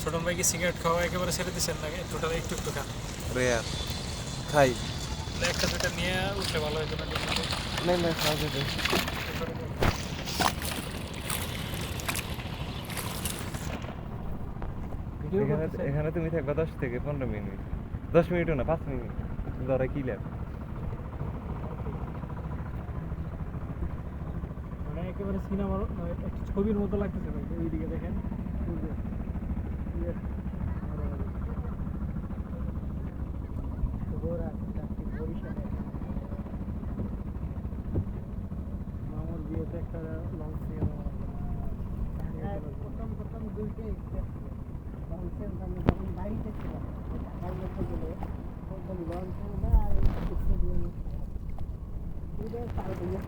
ছোট ভাইকে সিগারেট খাওয়া একেবারে ছেড়ে দিচ্ছেন না টোটাল একটু একটু খান রেয়ার খাই একটা দুটা নিয়ে উঠলে ভালো। হতো না এখানে এখানে তুমি থাকবা দশ থেকে পনেরো মিনিট। দশ মিনিটও না পাঁচ মিনিট। ধরা কি লাভ মানে একেবারে সিনেমার একটা ছবির মতো লাগতেছে ভাই ওইদিকে দেখেন। মামার বিয়েতে একটা লং সিনেমা প্রথম প্রথম দুইটাই লঞ্চের আমি যখন বাড়িতে ছিলাম ঢাকার মধ্যে গেলে প্রথম লঞ্চের বা আর এই দুটো দিয়ে দুইটাই পার হয়ে